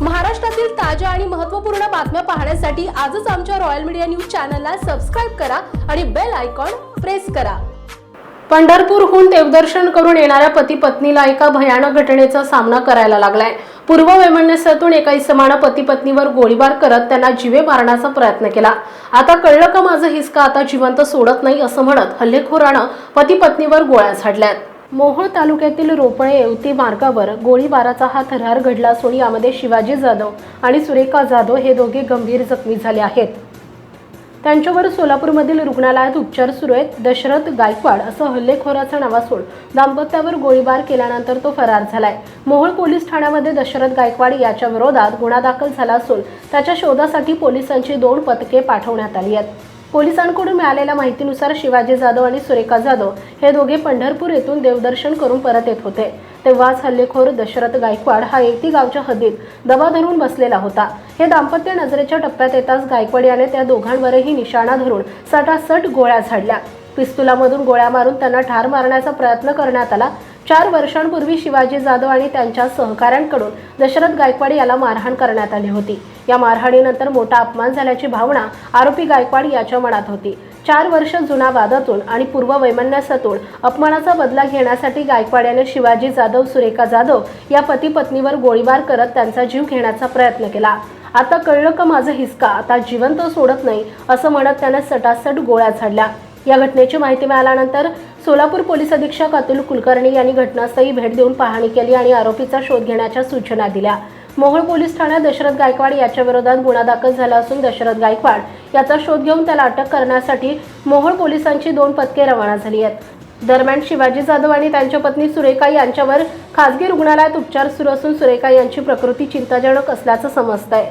महाराष्ट्रातील ताज्या आणि महत्त्वपूर्ण बातम्या पाहण्यासाठी आजच आमच्या रॉयल मीडिया न्यूज चॅनलला सबस्क्राईब करा आणि बेल आयकॉन प्रेस करा. पंढरपूरहून देवदर्शन करून येणाऱ्या पती पत्नीला एका भयानक घटनेचा सामना करायला लागलाय. पूर्व वैमनस्यातून एका इसमानं पती पत्नीवर गोळीबार करत त्यांना जीवे मारण्याचा प्रयत्न केला. आता कळलं का माझं हिसका आता जिवंत सोडत नाही असं म्हणत हल्लेखोरानं पती पत्नीवर गोळ्या झाडल्यात. मोहोळ तालुक्यातील रोपळे येवती मार्गावर गोळीबाराचा हा थरार घडला असून यामध्ये शिवाजी जाधव आणि सुरेखा जाधव हे दोघे गंभीर जखमी झाले आहेत. त्यांच्यावर सोलापूरमधील रुग्णालयात उपचार सुरू आहेत. दशरथ गायकवाड असं हल्लेखोराचं नाव असून दाम्पत्यावर गोळीबार केल्यानंतर तो फरार झालाय. मोहोळ पोलीस ठाण्यामध्ये दशरथ गायकवाड याच्या विरोधात गुन्हा दाखल झाला असून त्याच्या शोधासाठी पोलिसांची दोन पथके पाठवण्यात आली आहेत. पोलिसांकडून मिळालेल्या माहितीनुसार शिवाजी जाधव आणि सुरेखा जाधव हे दोघे पंढरपूर येथून देवदर्शन करून परत येत होते. तेव्हाच हल्लेखोर दशरथ गायकवाड हा एकटी गावच्या हद्दीत दबा धरून बसलेला होता. हे दाम्पत्य नजरेच्या टप्प्यात येताच गायकवाड याने त्या दोघांवरही निशाणा धरून सटासट गोळ्या झाडल्या. पिस्तुलामधून गोळ्या मारून त्यांना ठार मारण्याचा प्रयत्न करण्यात आला. चार वर्षांपूर्वी शिवाजी जाधव आणि त्यांच्या सहकाऱ्यांकडून दशरथ गायकवाड याला मारहाण करण्यात आली होती. या मारहाणीनंतर मोठा अपमान झाल्याची भावना आरोपी गायकवाड याच्या मनात होती. चार वर्ष जुना वादातून आणि पूर्व वैमन्यासातून अपमानाचा बदला घेण्यासाठी गायकवाड याने शिवाजी जाधव सुरेखा जाधव या पती पत्नीवर गोळीबार करत त्यांचा जीव घेण्याचा प्रयत्न केला. आता कळलं का माझं हिसका? आता जिवंत सोडत नाही असं म्हणत त्याने सटासट गोळ्या झाडल्या. या घटनेची माहिती मिळाल्यानंतर सोलापूर पोलीस अधीक्षक अतुल कुलकर्णी यांनी घटनास्थळी भेट देऊन पाहणी केली आणि आरोपीचा शोध घेण्याच्या सूचना दिल्या. मोहोळ पोलीस ठाण्यात दशरथ गायकवाड याच्या विरोधात गुन्हा दाखल झाला असून दशरथ गायकवाड याचा शोध घेऊन त्याला अटक करण्यासाठी मोहोळ पोलिसांची दोन पथके रवाना झाली आहेत. दरम्यान शिवाजी जाधव आणि त्यांच्या पत्नी सुरेखा यांच्यावर खासगी रुग्णालयात उपचार सुरू असून सुरेखा यांची प्रकृती चिंताजनक असल्याचं समजतंय.